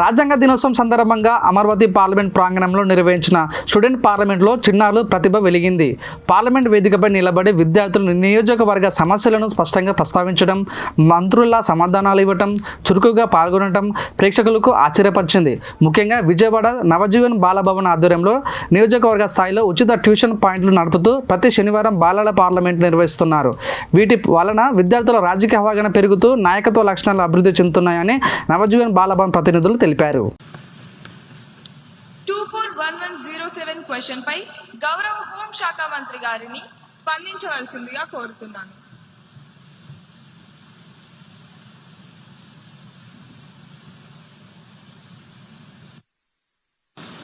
రాజ్యాంగ దినోత్సవం సందర్భంగా అమరావతి పార్లమెంట్ ప్రాంగణంలో నిర్వహించిన స్టూడెంట్ పార్లమెంట్లో చిన్నారులు ప్రతిభ వెలిగింది. పార్లమెంట్ వేదికపై నిలబడి విద్యార్థులు నియోజకవర్గ సమస్యలను స్పష్టంగా ప్రస్తావించడం మంత్రుల సమాధానాలు ఇవ్వటం చురుకుగా పాల్గొనడం ప్రేక్షకులకు ఆశ్చర్యపరిచింది. ముఖ్యంగా విజయవాడ నవజీవన్ బాలభవన్ ఆధ్వర్యంలో నియోజకవర్గ స్థాయిలో ఉచిత ట్యూషన్ పాయింట్లు నడుపుతూ ప్రతి శనివారం బాలల పార్లమెంట్ నిర్వహిస్తున్నారు. వీటి వలన విద్యార్థుల రాజకీయ అవగాహన పెరుగుతూ నాయకత్వ లక్షణాలు అభివృద్ధి చెందుతున్నాయని నవజీవన్ బాలభవన్ ప్రతినిధులు తెలిపారు. Two four one one zero seven question పై గౌరవ హోం శాఖ మంత్రి గారిని స్పందించవలసిందిగా కోరుతున్నాను.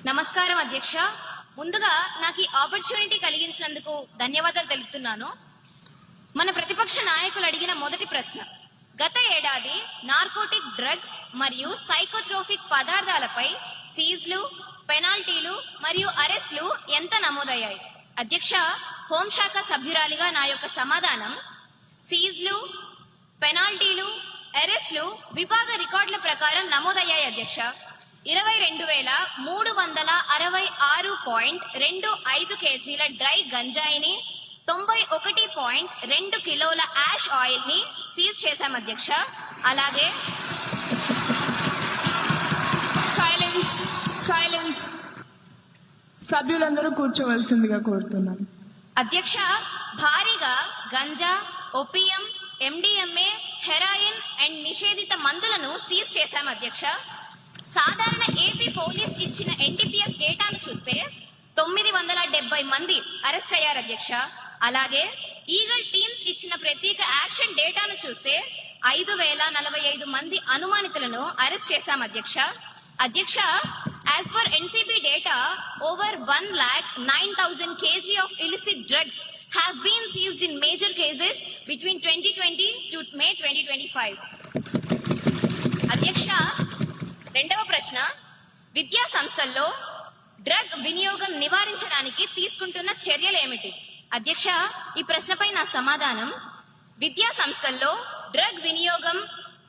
నమస్కారం అధ్యక్ష. ముందుగా నాకు ఈ ఆపర్చునిటీ కలిగించినందుకు ధన్యవాదాలు తెలుపుతున్నాను. మన ప్రతిపక్ష నాయకులు అడిగిన మొదటి ప్రశ్న. గత ఏడాది నార్కోటిక్ డ్రగ్స్ మరియు సైకోట్రోఫిక్ పదార్థాలపై సీజ్లు పెనాల్టీలు మరియు అరెస్ట్లు ఎంత నమోదయ్యాయి? అధ్యక్ష హోంశాఖ సభ్యురాలిగా నా యొక్క సమాధానం సీజ్లు పెనాల్టీలు అరెస్ట్లు విభాగ రికార్డుల ప్రకారం నమోదయ్యాయి అధ్యక్ష. ఇరవై రెండు వేల మూడు వందల అరవై ఆరు పాయింట్ రెండు ఐదు కేజీల డ్రై గంజాయిని తొంభై ఒకటి పాయింట్ రెండు కిలోల యాష్ ఆయిల్ని సీజ్ చేశాం అధ్యక్ష. అలాగే సైలెన్స్ సైలెన్స్ సభ్యులందరూ కూర్చోవలసిందిగా కోరుతున్నాను. అధ్యక్ష భారీగా ganja opium MDMA heroin and నిషేధిత మందులను సీజ్ చేశాం అధ్యక్ష. సాధారణ ఏపీ పోలీస్ ఇచ్చిన ఎన్టీపీఎస్ డేటాను చూస్తే తొమ్మిది వందల డెబ్బై మంది అరెస్ట్ అయ్యారు అధ్యక్ష. అలాగే ఈగల్ టీమ్స్ ఇచ్చిన ప్రత్యేక యాక్షన్ డేటాను చూస్తే ఐదు వేల నలభై ఐదు మంది అనుమానితులను అరెస్ట్ చేశాం అధ్యక్ష. అధ్యక్ష as per NCB data over one lakh nine thousand KG of illicit drugs have been seized in major cases between twenty twenty two May twenty twenty five అధ్యక్ష రెండవ ప్రశ్న. విద్యా సంస్థల్లో డ్రగ్ వినియోగం నివారించడానికి తీసుకుంటున్న చర్యలు ఏమిటి? అధ్యక్ష ఈ ప్రశ్నపై నా సమాధానం. విద్యా సంస్థల్లో డ్రగ్ వినియోగం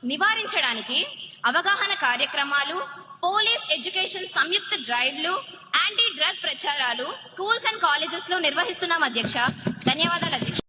నివారించడానికి అవగాహన కార్యక్రమాలు పోలీస్ ఎడ్యుకేషన్ సంయుక్త డ్రైవ్లు యాంటీ డ్రగ్ ప్రచారాలు స్కూల్స్ అండ్ కాలేజెస్లో నిర్వహిస్తున్నాం అధ్యక్ష. ధన్యవాదాలు అధ్యక్ష.